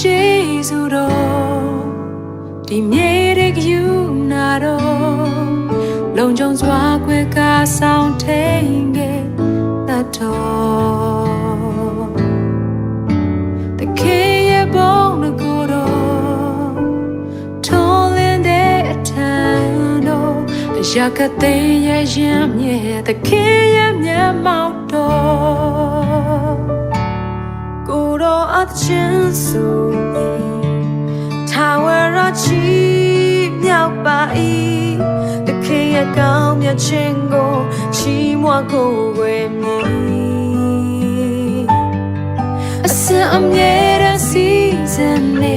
ကျေးဇူးတော်ဒီမြေတဲ့ယူနာတော်လုံခြုံစွာခွဲကားဆောင်ထိန်ခဲ့တတ်တော်တခေရဲ့ဘုံကိုယ်တော်ထုံးလင်းတဲ့အထံတော်အရာကတဲ့ရဲ့ရင်မြဲတခေရဲ့မျက်မှောက်တော် ယ်တော်အချင်းစု၏ထာဝရချီမြောက်ပါ၏တခေရကောင်းမြတ်ခြင်းကိုချီးမွမ်းကိုယ်ဝဲမည်အစင်အမြဲတမ်းစီစဉ်နေ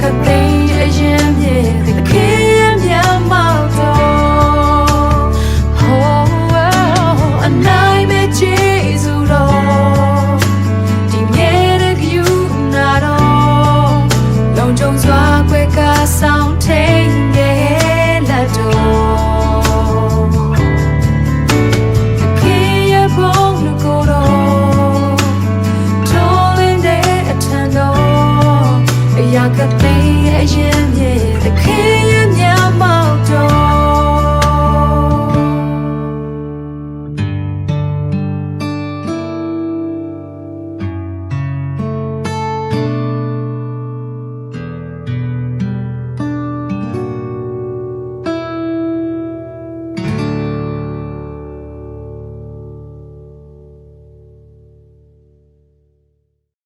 could Be a yin ye the king ye